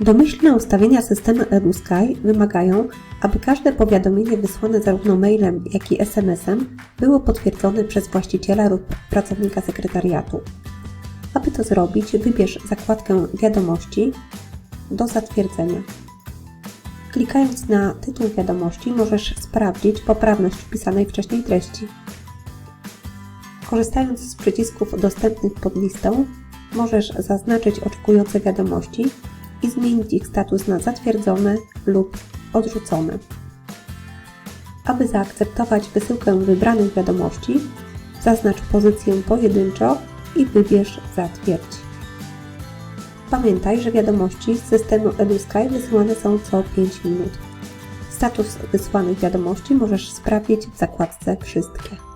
Domyślne ustawienia systemu EduSky wymagają, aby każde powiadomienie wysłane zarówno mailem, jak i SMS-em było potwierdzone przez właściciela lub pracownika sekretariatu. Aby to zrobić, wybierz zakładkę Wiadomości do zatwierdzenia. Klikając na tytuł wiadomości możesz sprawdzić poprawność wpisanej wcześniej treści. Korzystając z przycisków dostępnych pod listą, możesz zaznaczyć oczekujące wiadomości i zmienić ich status na zatwierdzone lub odrzucone. Aby zaakceptować wysyłkę wybranych wiadomości, zaznacz pozycję pojedynczo i wybierz Zatwierdź. Pamiętaj, że wiadomości z systemu EduSky wysyłane są co 5 minut. Status wysłanych wiadomości możesz sprawdzić w zakładce Wszystkie.